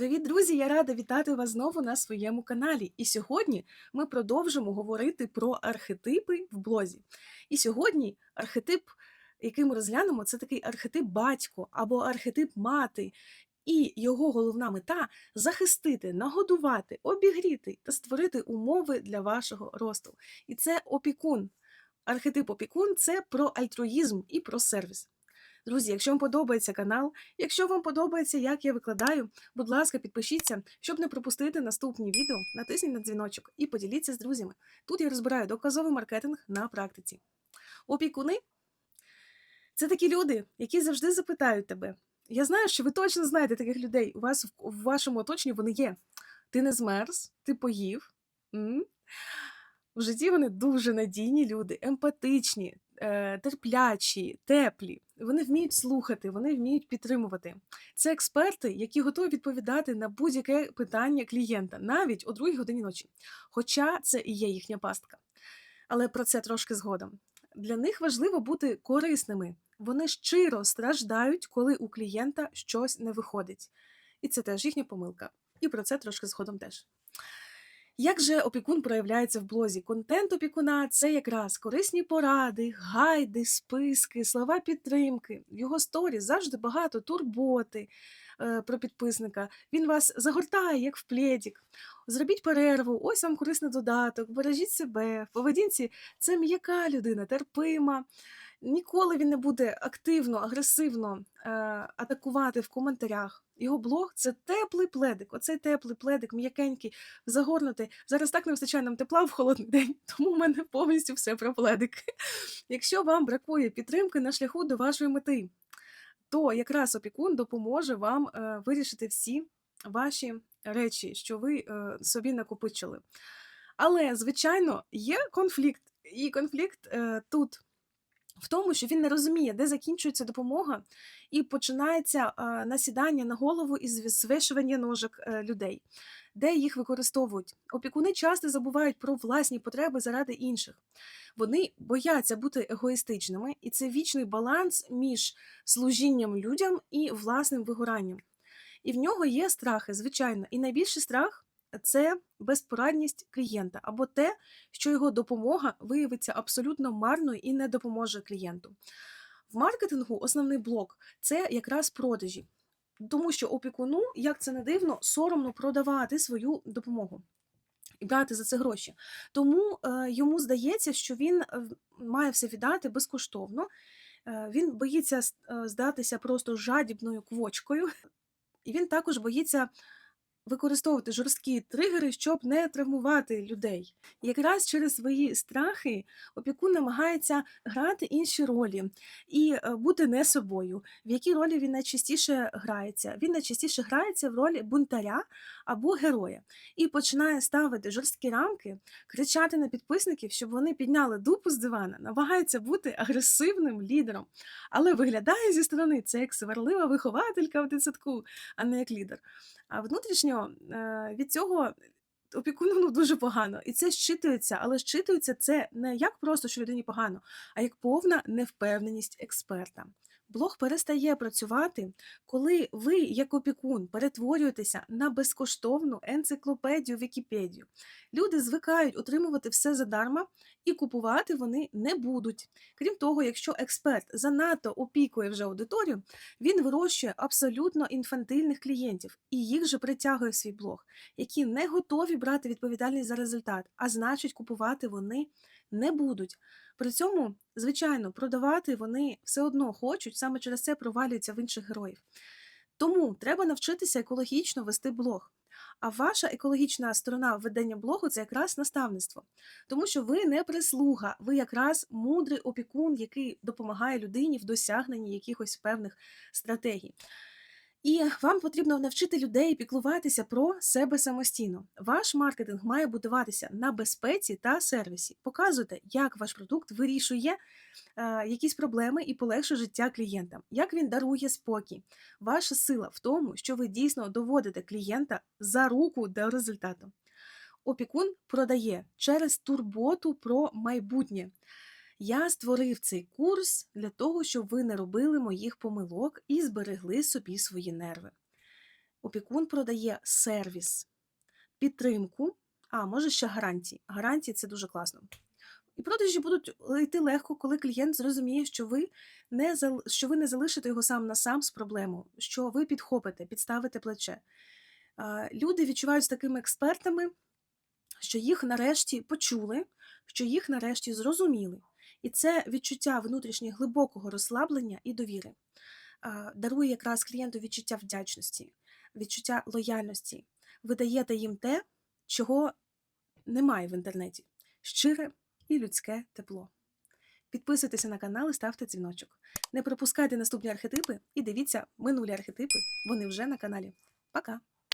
Привіт, друзі! Я рада вітати вас знову на своєму каналі. І сьогодні ми продовжимо говорити про архетипи в блозі. І сьогодні архетип, який ми розглянемо, це такий архетип батько або архетип мати. І його головна мета захистити, нагодувати, обігріти та створити умови для вашого росту. І це опікун. Архетип опікун це про альтруїзм і про сервіс. Друзі, якщо вам подобається канал, якщо вам подобається, як я викладаю, будь ласка, підпишіться, щоб не пропустити наступні відео, натисніть на дзвіночок і поділіться з друзями. Тут я розбираю доказовий маркетинг на практиці. Опікуни це такі люди, які завжди запитають тебе. Я знаю, що ви точно знаєте таких людей. У вас в- вашому оточенні вони є. Ти не змерз, ти поїв. М? В житті вони дуже надійні люди, емпатичні, е, терплячі, теплі. Вони вміють слухати, вони вміють підтримувати. Це експерти, які готові відповідати на будь-яке питання клієнта, навіть о другій годині ночі. Хоча це і є їхня пастка. Але про це трошки згодом. Для них важливо бути корисними. Вони щиро страждають, коли у клієнта щось не виходить. І це теж їхня помилка. І про це трошки згодом теж. Як же опікун проявляється в блозі? Контент опікуна це якраз корисні поради, гайди, списки, слова підтримки. В його сторі завжди багато турботи е, про підписника. Він вас загортає, як в плєдік. Зробіть перерву, ось вам корисний додаток, бережіть себе. В поведінці це м'яка людина, терпима. Ніколи він не буде активно, агресивно е, атакувати в коментарях. Його блог це теплий пледик. Оцей теплий пледик, м'якенький, загорнутий. Зараз так не вистачає нам тепла в холодний день, тому в мене повністю все про пледик. Якщо вам бракує підтримки на шляху до вашої мети, то якраз опікун допоможе вам е, вирішити всі ваші речі, що ви е, собі накопичили. Але, звичайно, є конфлікт, і конфлікт е, тут. В тому, що він не розуміє, де закінчується допомога, і починається насідання на голову і звешування ножок е, людей, де їх використовують. Опікуни часто забувають про власні потреби заради інших. Вони бояться бути егоїстичними, і це вічний баланс між служінням людям і власним вигоранням. І в нього є страхи, звичайно. І найбільший страх це безпорадність клієнта або те, що його допомога виявиться абсолютно марною і не допоможе клієнту. В маркетингу основний блок це якраз продажі, тому що опікуну, як це не дивно, соромно продавати свою допомогу. І брати за це гроші. Тому е, йому здається, що він е, має все віддати безкоштовно. Е, він боїться е, здатися просто жадібною квочкою, і він також боїться використовувати жорсткі тригери, щоб не травмувати людей. Якраз через свої страхи опікун намагається грати інші ролі і е, бути не собою. В якій ролі він найчастіше грається? Він найчастіше грається в ролі бунтаря або героя і починає ставити жорсткі рамки, кричати на підписників, щоб вони підняли дупу з дивана, намагається бути агресивним лідером, але виглядає зі сторони це як сварлива вихователька в дитсадку, а не як лідер. А внутрішньо е, від цього опікуну ну, дуже погано. І це щитується, але щитується це не як просто, що людині погано, а як повна невпевненість експерта. Блог перестає працювати, коли ви, як опікун, перетворюєтеся на безкоштовну енциклопедію Вікіпедію. Люди звикають отримувати все задарма і купувати вони не будуть. Крім того, якщо експерт занадто опікує вже аудиторію, він вирощує абсолютно інфантильних клієнтів і їх же притягує в свій блог, які не готові брати відповідальність за результат, а значить, купувати вони не будуть. При цьому, звичайно, продавати вони все одно хочуть, саме через це провалюються в інших героїв. Тому треба навчитися екологічно вести блог. А ваша екологічна сторона ведення блогу це якраз наставництво, тому що ви не прислуга, ви якраз мудрий опікун, який допомагає людині в досягненні якихось певних стратегій. І вам потрібно навчити людей піклуватися про себе самостійно. Ваш маркетинг має будуватися на безпеці та сервісі. Показуйте, як ваш продукт вирішує е, якісь проблеми і полегшує життя клієнтам, як він дарує спокій. Ваша сила в тому, що ви дійсно доводите клієнта за руку до результату. Опікун продає через турботу про майбутнє. Я створив цей курс для того, щоб ви не робили моїх помилок і зберегли собі свої нерви. Опікун продає сервіс, підтримку, а може ще гарантії. Гарантії це дуже класно. І продажі будуть йти легко, коли клієнт зрозуміє, що ви не що ви не залишите його сам на сам з проблемою, що ви підхопите, підставите плече. Люди відчувають з такими експертами, що їх нарешті почули, що їх нарешті зрозуміли. І це відчуття внутрішнього глибокого розслаблення і довіри. Дарує якраз клієнту відчуття вдячності, відчуття лояльності. Ви даєте їм те, чого немає в інтернеті щире і людське тепло. Підписуйтеся на канал і ставте дзвіночок. Не пропускайте наступні архетипи і дивіться минулі архетипи. Вони вже на каналі. Пока!